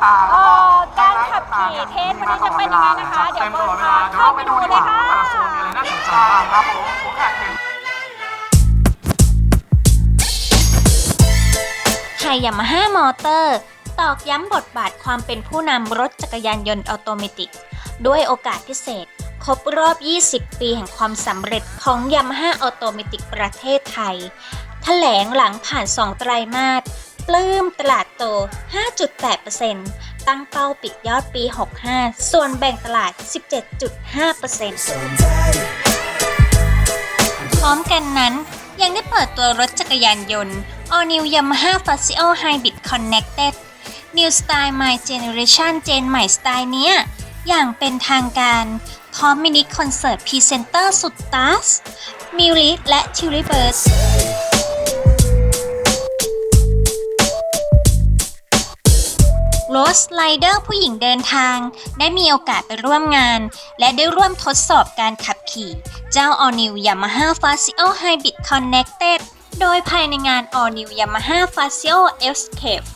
แล้วก็เอ่อการขับขี่เทสวันนี้จะเป็นยังไงนะคะ เดี๋ยวเบิดพาเข้าไปดูเลยค่ะน่าสนใจครับผมผมอยากเห็น ไฮยามาฮ่ามอเตอร์ ตอกย้ำบทบาทความเป็นผู้นำรถจักรยานยนต์ออโตเมติก ด้วยโอกาสพิเศษ ครบรอบ 20 ปีแห่งความสำเร็จของยามาฮ่าออโตเมติกประเทศไทย แถลงหลังผ่าน 2 ไตรมาส ปลื้มตลาดโต 5.8%ตั้งเป้าปิดยอดปี 65 ส่วนแบ่งตลาด 17.5%พร้อมกันนั้นยังได้เปิดตัวรถจักรยานยนต์ All New Yamaha Fazio Hybrid Connected New Style My Generation เจนใหม่สไตล์เนี้ย อย่างเป็นทางการ พร้อมมินิคอนเสิร์ตพรีเซนเตอร์สุดตัสมิวลิและทิวริเบิร์ส สไลเดอร์ผู้หญิงเดินทาง ได้มีโอกาสไปร่วมงาน และได้ร่วมทดสอบการขับขี่ เจ้า All New Yamaha Fazio Hybrid Connected โดยภายในงาน All New Yamaha Fazio Escape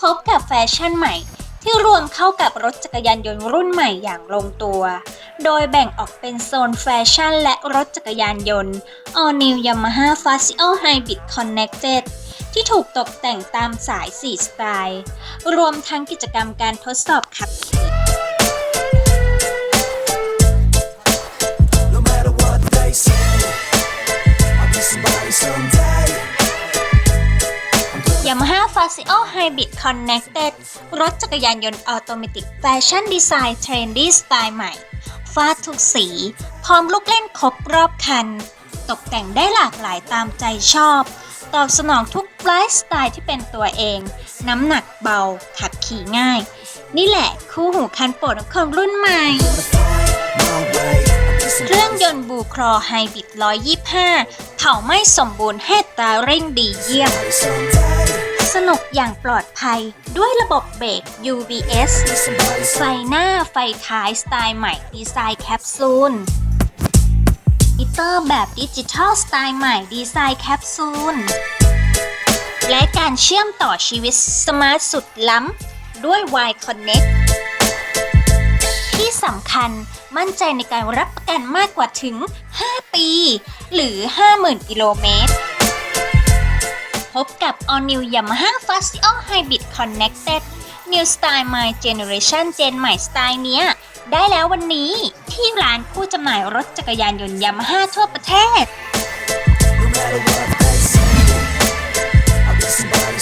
พบกับแฟชั่นใหม่ ที่รวมเข้ากับรถจักรยานยนต์รุ่นใหม่อย่างลงตัว โดยแบ่งออกเป็นโซนแฟชั่นและรถจักรยานยนต์ All New Yamaha Fazio Hybrid Connected ที่ถูกตกแต่งตามสาย4สไตล์ รวมทั้งกิจกรรมการทดสอบขับขี่ No matter what they say, I'll be somebody someday. Yamaha Fazio Hybrid Connected รถจักรยานยนต์ออโตเมติกแฟชั่นดีไซน์เทรนดี้สไตล์ใหม่ฟาดทุกสี พร้อมลูกเล่นครบรอบคัน ตกแต่งได้หลากหลายตามใจชอบ ตอบสนองทุกไลฟ์สไตล์ที่เป็นตัวเอง น้ำหนักเบา ขับขี่ง่าย นี่แหละคู่หูคันโปรดของรุ่นใหม่ เครื่องยนต์บูครอไฮบริด 125 เผาไม่สมบูรณ์ให้ตาเร่งดีเยี่ยม สนุกอย่างปลอดภัยด้วยระบบเบรก UBS ไฟหน้าไฟท้ายสไตล์ใหม่ดีไซน์แคปซูล มิเตอร์แบบดิจิทัลสไตล์ใหม่ดีไซน์แคปซูล และการเชื่อมต่อชีวิตสมาร์ทสุดล้ำ ด้วย Y Connect ที่สำคัญมั่นใจในการรับประกันมากกว่าถึง 5 ปี หรือ 50,000 กิโลเมตร พบกับ All New Yamaha Fazio Hybrid Connected New Style My Generation เจนใหม่สไตล์เนี้ย ได้แล้ววันนี้ที่ร้านคู่จำหน่ายรถจักรยานยนต์ยามาฮ่าทั่วประเทศ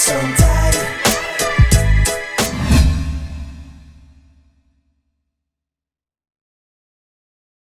No.